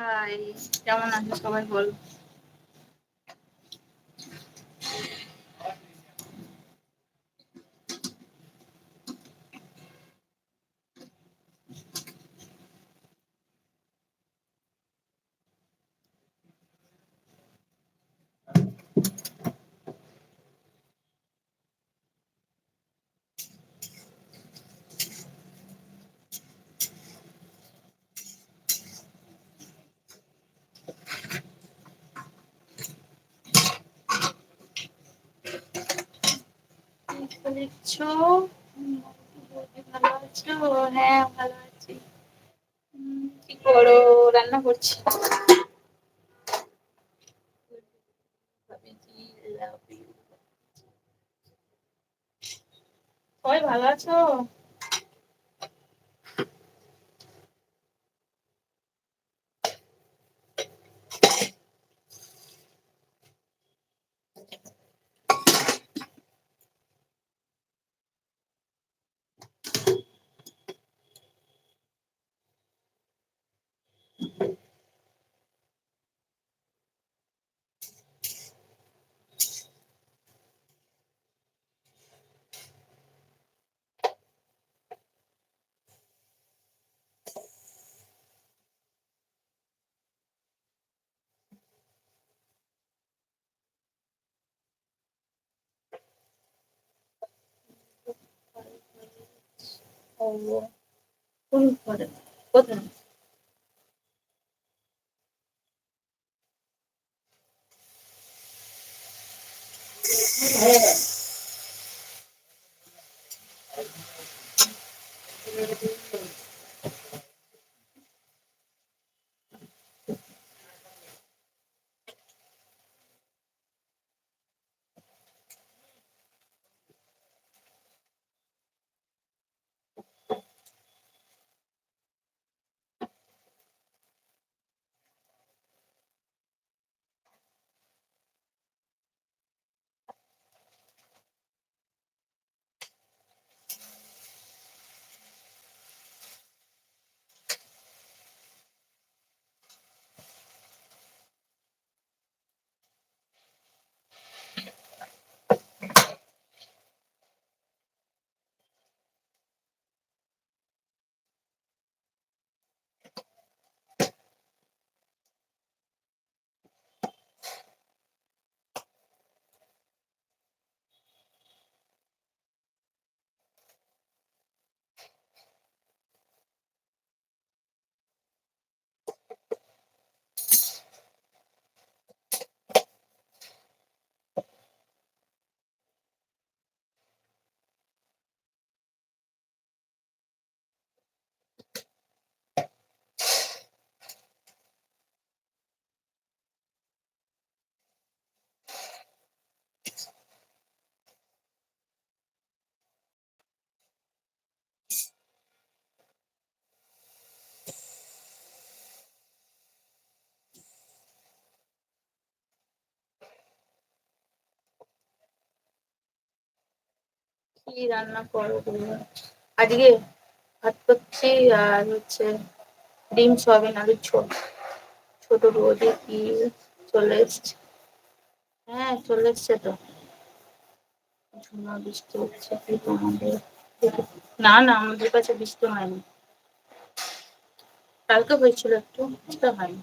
Hi, llamanas, yo soy লিখছো ভালো আছো? হ্যাঁ ভালো আছি। কি করো? রান্না করছি। সবাই ভালো আছো? ও কোন ঘরে কোথায় কি রান্না করো তুমি আজকে ভাত করছি আর হচ্ছে ডিম, সয়াবিন, আলুর ছোট ছোট রোদে কি চলে এসছে? হ্যাঁ চলে এসছে তো। ঝুমা বৃষ্টি হচ্ছে, কি তোমাদের না না, আমাদের কাছে বৃষ্টি হয়নি। কালকে হয়েছিল একটু সেটা হয়নি।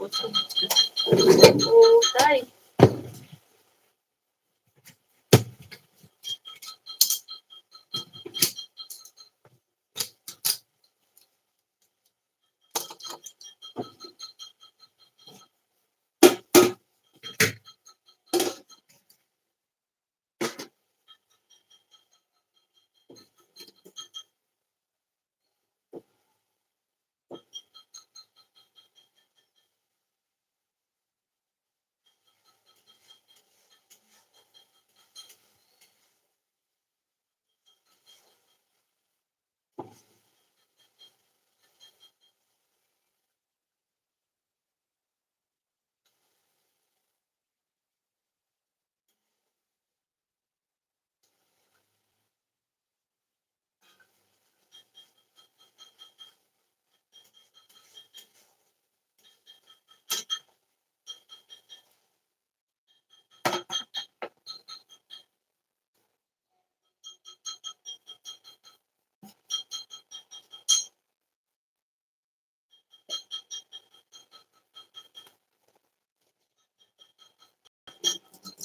ওর ও তাই?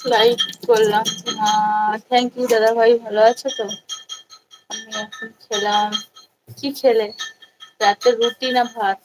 লাইক করলাম থ্যাংক ইউ দাদা ভাই ভালো আছো তো? আমি এখন খেলাম। কি খেলে? রাতে রুটি না ভাত?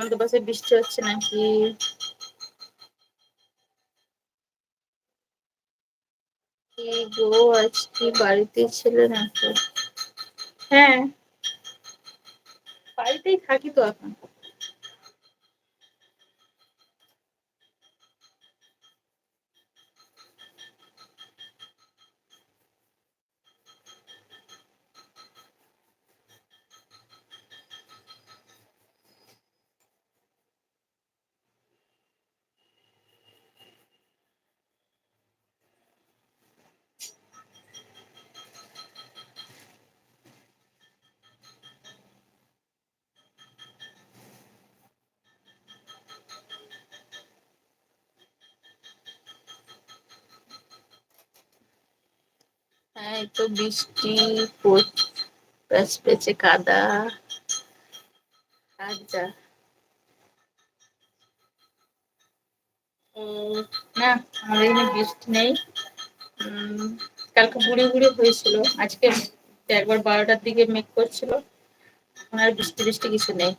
তোমাদের পাশে বৃষ্টি হচ্ছে নাকি? কি গো বাড়িতে ছিলে নাকি? হ্যাঁ বাড়িতেই থাকি তো এখন। হ্যাঁ এই তো বৃষ্টি প্যাচ কাদা আচ্ছা না, আমাদের এখানে বৃষ্টি নেই। কালকে বুড়ি বুড়ি হয়েছিল। আজকে একবার বারোটার দিকে মেঘ করছিল। এখন আর বৃষ্টি বৃষ্টি কিছু নেই।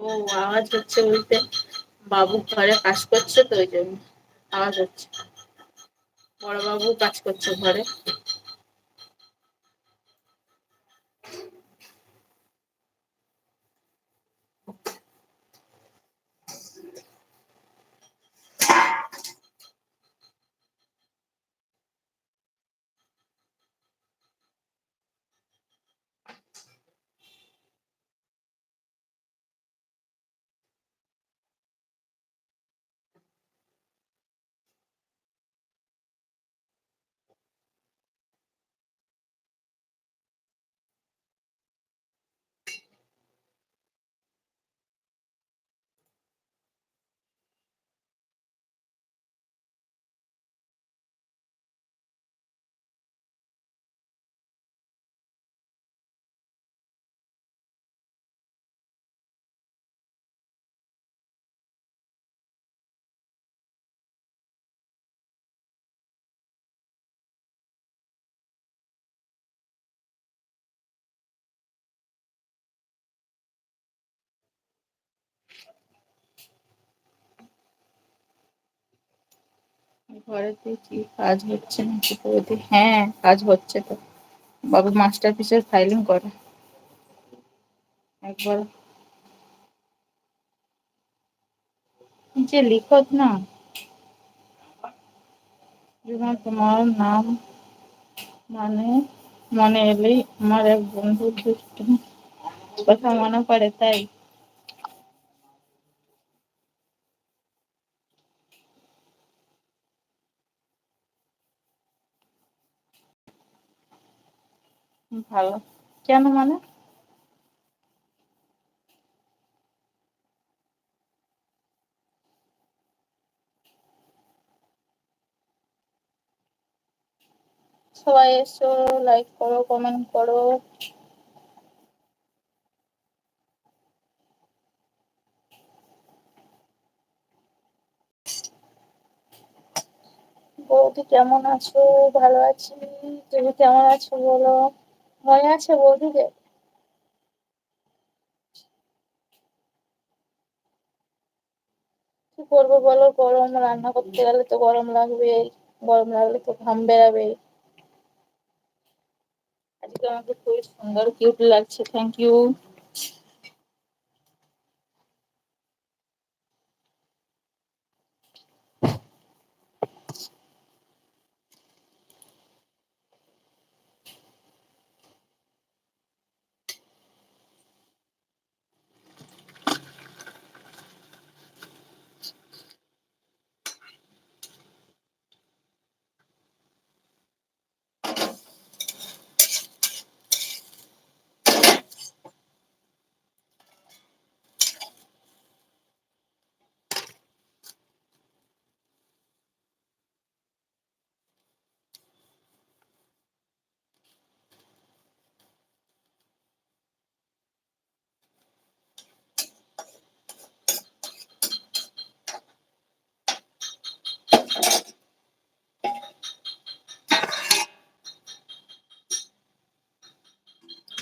ও, আওয়াজ হচ্ছে বলতে বাবু ঘরে কাজ করছে তো ওই জন্য। আওয়াজ হচ্ছে। বড় বাবু কাজ করছে ঘরে। ঘরেতে কি কাজ হচ্ছে নাকি বৌদি হ্যাঁ কাজ হচ্ছে তো। বাবু মাস্টার পিসের ফাইলিং করে। একবার যে লিখত না ঝুমা তোমার নাম মানে মনে এলেই আমার এক বন্ধুর কথা মনে পড়ে তাই। ভালো। কেন মানে? সবাই এসো লাইক করো কমেন্ট করো। বৌদি কেমন আছো? ভালো আছি। তুমি কেমন আছো বলো? মনে আছে বৌদিদের কি করব বলো? গরম রান্না করতে গেলে তো গরম লাগবে, গরম লাগলে তো ঘাম বেরাবে। আজকে আমাকে খুবই সুন্দর কিউট লাগছে থ্যাংক ইউ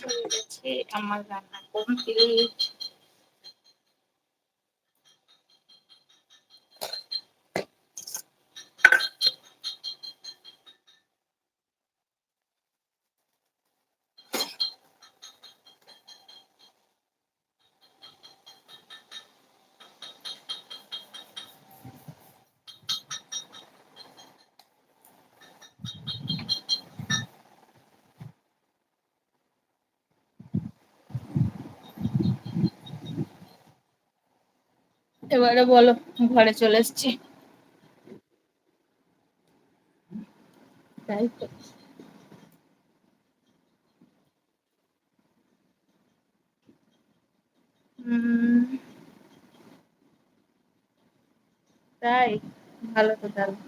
হয়ে গেছে আমার রান্না কমপ্লিট এবারে বলো, ঘরে চলে এসছি। তাই তো। তাই, ভালো তো তাহলে।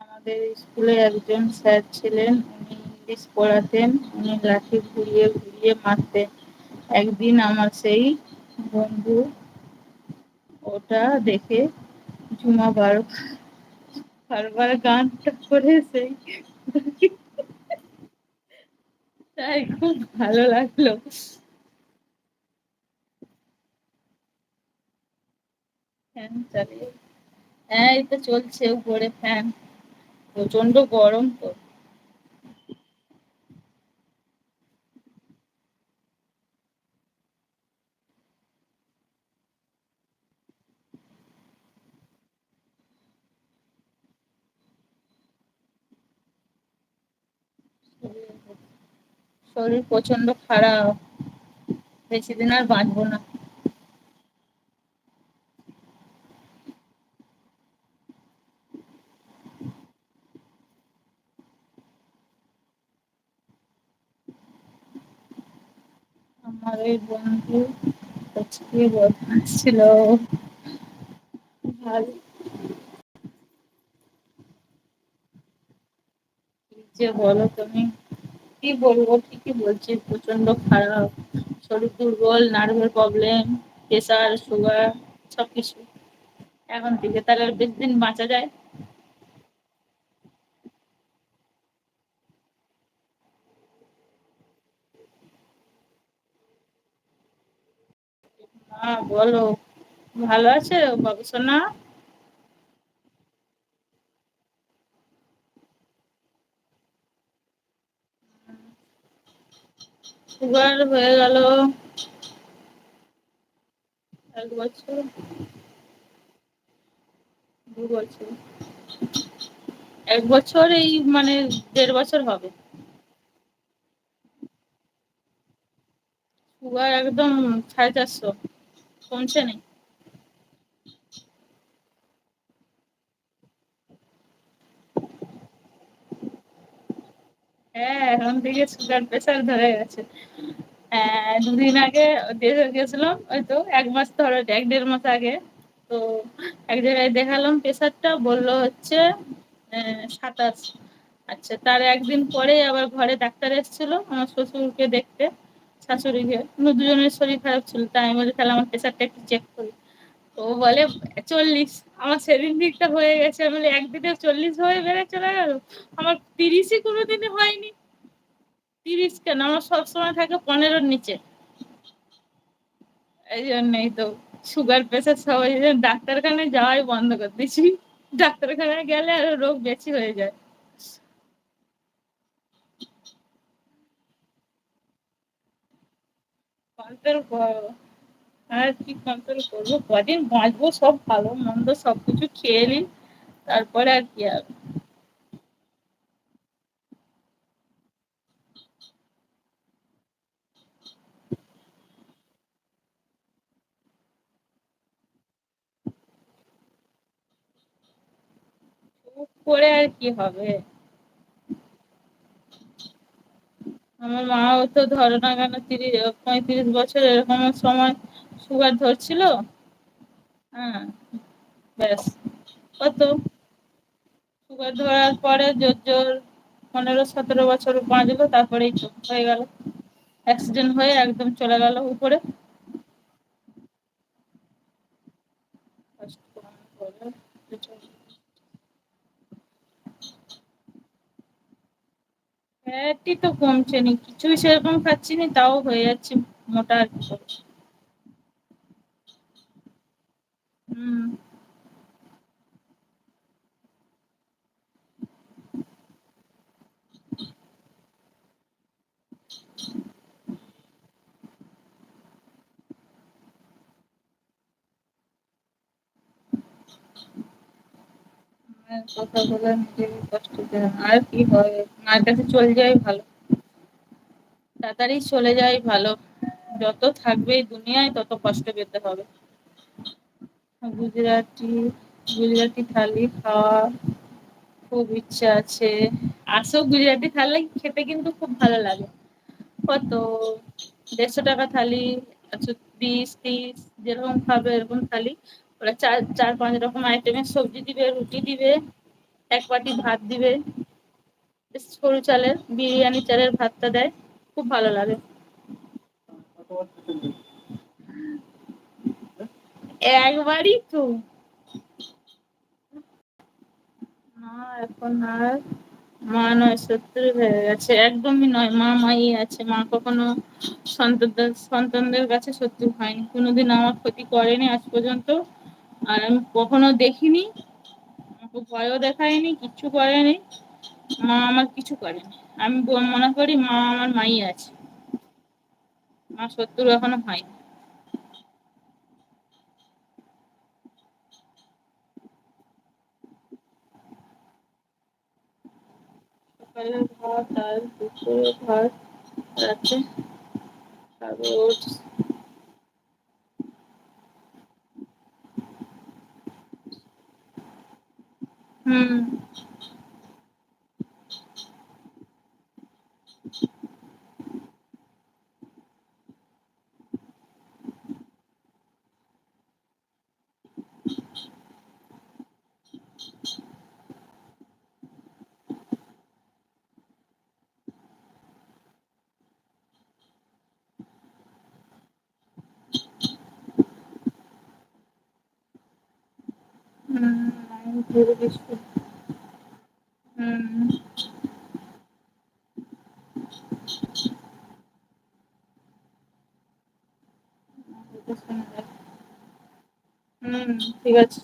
আমাদের স্কুলে একজন স্যার ছিলেন, উনি ইংলিশ পড়াতেন, উনি লাঠি ঘুরিয়ে ঘুরিয়ে মারতেন। একদিন আমার সেই বন্ধু ওটা দেখে ঝুমা বার বারবার গানটা করে সেই তাই খুব ভালো লাগল। ফ্যান চালিয়ে। হ্যাঁ তো চলছে উপরে ফ্যান প্রচণ্ড গরম তো। শরীর প্রচণ্ড খারাপ। বেশি দিন আর বাঁচবো না। আমার ওই বন্ধু আজকে বদমাস ছিল ভালো যে বলো তুমি। কি বলব? ঠিকই বলছি প্রচণ্ড খারাপ, শরীর দুর্বল নার্ভের প্রবলেম প্রেশার সুগার সবকিছু। এখন থেকে তাহলে বেশি দিন বাঁচা যায়? হ্যাঁ বলো, ভালো আছে বাবু সোনা? সুগার হয়ে গেল। এক বছর। দু বছর। এক বছর এই মানে দেড় বছর হবে। সুগার একদম সাড়ে চারশো, কমছে নেই হ্যাঁ এখন থেকে সুগার প্রেশার ধরে গেছে। দুদিন আগে গেছিলাম, ওই তো এক মাস ধরে এক দেড় মাস আগে। তো এক জায়গায় দেখালাম প্রেশারটা বলল হচ্ছে সাতাশ। আচ্ছা তার একদিন পরে আবার ঘরে ডাক্তার এসেছিল, আমার শ্বশুরকে দেখতে, শাশুড়িকে। দুজনের শরীর খারাপ ছিল, তাই আমি বলি তাহলে আমার প্রেশারটা একটু চেক করি। তো বলে, চল্লিশ। আমার সেদিন দিকটা হয়ে গেছে। আমি একদিনে চল্লিশ হয়ে বেড়ে চলে গেল? আমার তিরিশই কোনোদিনই হয়নি। তিরিশ কেন? আমার সবসময় থাকে পনেরোর নিচে। এই জন্যই তো সুগার প্রেশার সবাই ডাক্তারখানায় যাওয়াই বন্ধ করে দিয়েছি। ডাক্তারখানায় গেলে আরও রোগ বেশি হয়ে যায়। করো আর কি কন্ট্রোল করব, কদিন বাঁচবো, সব ভালো মন্দ সবকিছু খেয়ে নি তারপরে আর কি হবে করে আর কি হবে? আমার মাও তো ধরো না কেন তিরিশ, পঁয়ত্রিশ বছর এরকম সময় সুগার ধরছিল? হ্যাঁ ব্যাস। কত? সুগার ধরার পরে জোর জোর পনেরো, সতেরো বছর বাঁচলো তো হয়ে গেল। অ্যাক্সিডেন্ট হয়ে একদম চলে গেল উপরে। ফ্যাটই তো কমছে নি, কিছুই সেরকম খাচ্ছি নি, তাও হয়ে যাচ্ছে মোটা আর কি হুম কথা বলে নিজেকে কষ্ট আর কি হয়, মার কাছে চলে যাই ভালো। তাড়াতাড়ি চলে যাই ভালো। যত থাকবে দুনিয়ায় তত কষ্ট পেতে হবে। গুজরাটি গুজরাটি থালি খাওয়া খুব ইচ্ছা আছে। আসো গুজরাটি থালি খেতে কিন্তু খুব ভালো লাগে। কত? দেড়শো টাকা থালি বিশ, তিরিশ, যেরকম খাবে এরকম থালি। ওরা চার চার, পাঁচ রকম আইটেমের সবজি দিবে, রুটি দিবে, এক বাটি ভাত দিবে। সরু চালের, বিরিয়ানি চালের ভাতটা দেয়, খুব ভালো লাগে। একবারই তো। না, এখন আর মা নয় শত্রু হয়ে গেছে। একদমই নয়, মা মাই আছে। মা কখনো সন্তানদের সন্তানদের কাছে শত্রু হয়নি। কোনোদিন আমার ক্ষতি করেনি আজ পর্যন্ত। আর আমি কখনো দেখিনি, আমাকে ভয়ও দেখায়নি, কিচ্ছু করেনি। মা আমার কিছু করেনি। আমি মনে করি মা আমার মাই আছে। মা শত্রু এখনও হয়নি। সকালে ভাত ডাল দুপুরে ভাত রাতে খাব হুম হুম ভেবে বিস্কুট হুম। হুম। ঠিক আছে।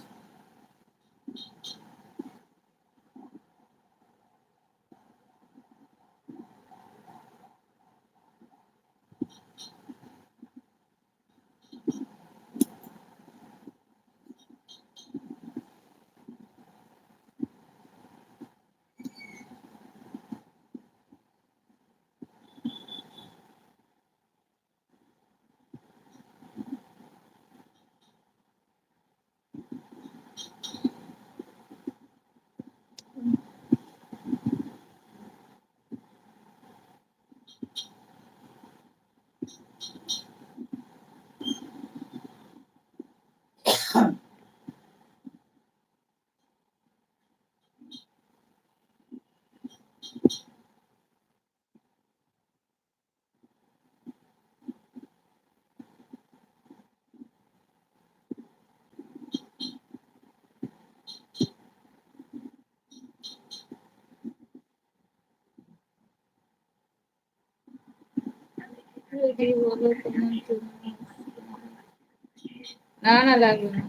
না না লাগবে না।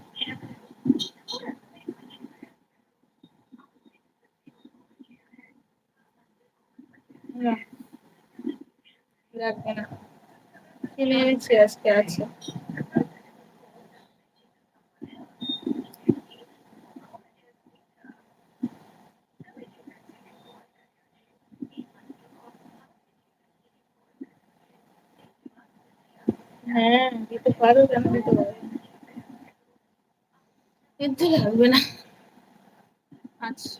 লাগবে না। আজকে? আছে হ্যাঁ দিতে পারো কেন দিতে পারো না? কিন্তু লাগবে না আচ্ছা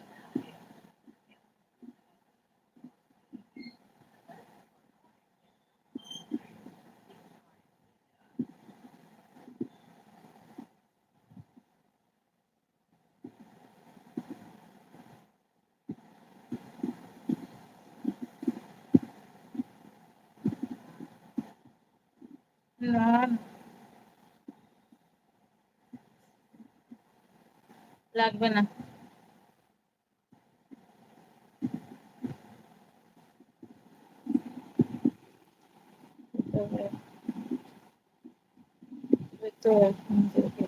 না না, লাগবে না ওই তো এখন দেখে।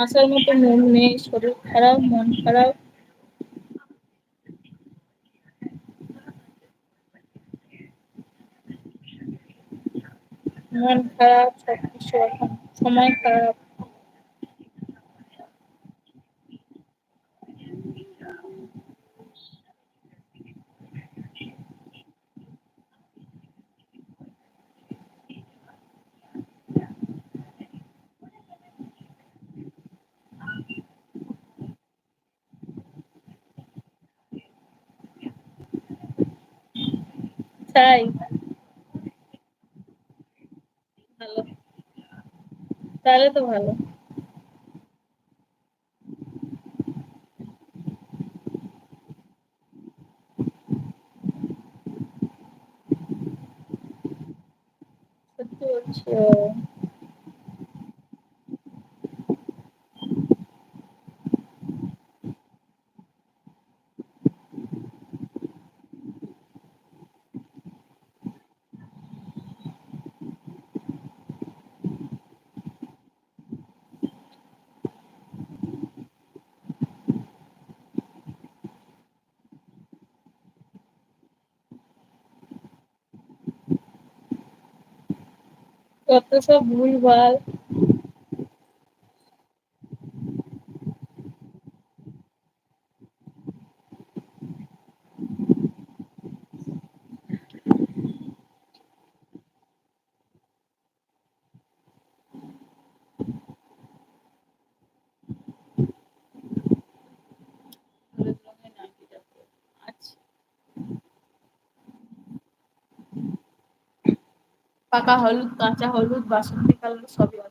হাসার মতো মন নেই শরীর খারাপ মন খারাপ মন খারাপ সবকিছু এখন সময় খারাপ তাই ভালো তাহলে তো ভালো। সত্যি বলছি। কত সব ভুল পাকা হলুদ কাঁচা হলুদ বাসন্তী কালার সবই আছে।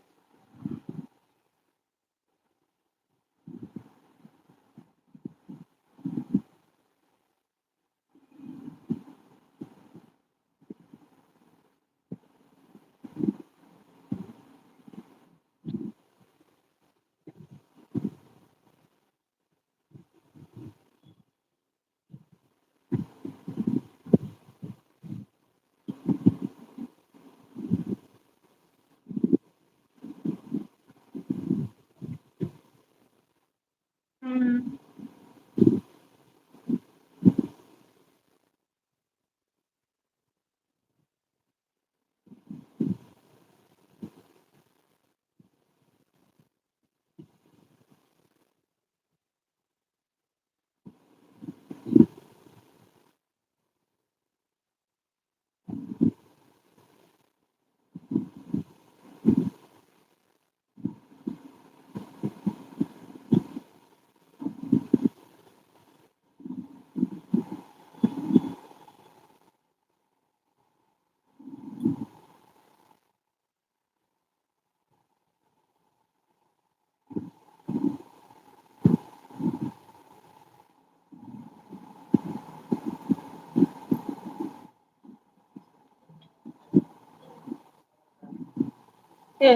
কে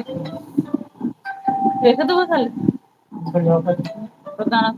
রেখে দেবো তাহলে ও দাঁড়া